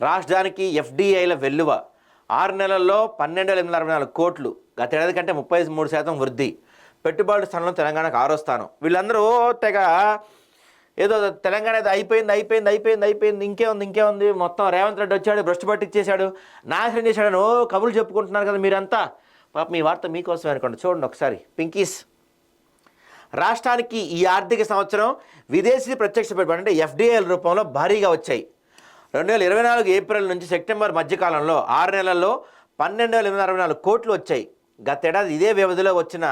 రాష్ట్రానికి ఎఫ్డిఐల వెల్లువ. ఆరు నెలల్లో పన్నెండు వేల ఎనిమిది అరవై నాలుగు కోట్లు. గతేడాది కంటే ముప్పై మూడు శాతం వృద్ధి. పెట్టుబడుల స్థానంలో తెలంగాణకు ఆరో స్థానం. వీళ్ళందరూ తెగ ఏదో తెలంగాణ అయితే అయిపోయింది అయిపోయింది అయిపోయింది అయిపోయింది. ఇంకే ఉంది ఇంకే ఉంది. మొత్తం రేవంత్ రెడ్డి వచ్చాడు భ్రష్టు పట్టించేశాడు నాశనం చేశాడని కబుర్లు చెప్పుకుంటున్నారు కదా మీరంతా. పాప మీ వార్త మీకోసం అనుకోండి. చూడండి ఒకసారి. పింకీస్. రాష్ట్రానికి ఈ ఆర్థిక సంవత్సరం విదేశీ ప్రత్యక్ష పెట్టుబడి అంటే ఎఫ్డిఐల రూపంలో భారీగా వచ్చాయి. రెండు వేల ఇరవై నాలుగు ఏప్రిల్ నుంచి సెప్టెంబర్ మధ్యకాలంలో ఆరు నెలల్లో పన్నెండు వేల ఎనిమిది అరవై నాలుగు కోట్లు వచ్చాయి. గతేడాది ఇదే వ్యవధిలో వచ్చిన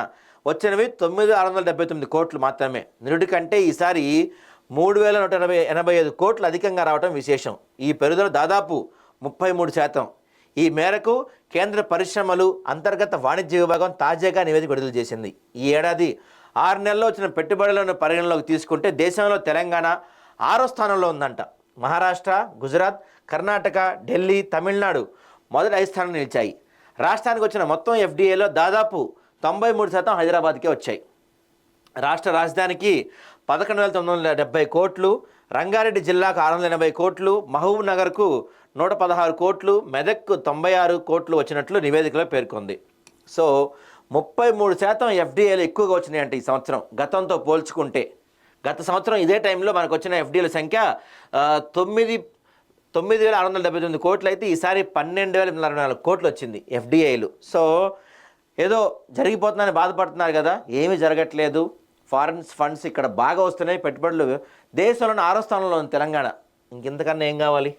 వచ్చినవి తొమ్మిది ఆరు వందల డెబ్బై తొమ్మిది కోట్లు మాత్రమే. నిరుడి కంటే ఈసారి మూడు వేల నూట ఎనభై ఎనభై ఐదు కోట్లు అధికంగా రావడం విశేషం. ఈ పెరుగుదల దాదాపు ముప్పై మూడు శాతం. ఈ మేరకు కేంద్ర పరిశ్రమలు అంతర్గత వాణిజ్య విభాగం తాజాగా నివేదిక విడుదల చేసింది. ఈ ఏడాది ఆరు నెలల్లో వచ్చిన పెట్టుబడులను పరిగణలోకి తీసుకుంటే దేశంలో తెలంగాణ ఆరో స్థానంలో ఉందంట. మహారాష్ట్ర గుజరాత్ కర్ణాటక ఢిల్లీ తమిళనాడు మొదటి ఐదు స్థానం నిలిచాయి. రాష్ట్రానికి వచ్చిన మొత్తం ఎఫ్డీఏలో దాదాపు తొంభై మూడు శాతం హైదరాబాద్కే వచ్చాయి. రాష్ట్ర రాజధానికి పదకొండు వేల తొమ్మిది వందల డెబ్బై కోట్లు రంగారెడ్డి జిల్లాకు ఆరు వందల ఎనభై కోట్లు మహబూబ్ నగర్కు నూట పదహారు కోట్లు మెదక్కు తొంభై ఆరు కోట్లు వచ్చినట్లు నివేదికలో పేర్కొంది. సో ముప్పై మూడు శాతం ఎఫ్డీఏలు ఎక్కువగా వచ్చినాయంట ఈ సంవత్సరం గతంతో పోల్చుకుంటే. గత సంవత్సరం ఇదే టైంలో మనకు వచ్చిన ఎఫ్డీల సంఖ్య తొమ్మిది తొమ్మిది వేల ఆరు వందల డెబ్బై తొమ్మిది కోట్లు అయితే ఈసారి పన్నెండు వేల ఎనిమిది నాలుగు కోట్లు వచ్చింది ఎఫ్డిఐలు. సో ఏదో జరిగిపోతుందని బాధపడుతున్నారు కదా ఏమీ జరగట్లేదు. ఫారిన్ ఫండ్స్ ఇక్కడ బాగా వస్తున్నాయి పెట్టుబడులు. దేశంలోని ఆరో స్థానంలో ఉంది తెలంగాణ. ఇంకెంతకన్నా ఏం కావాలి?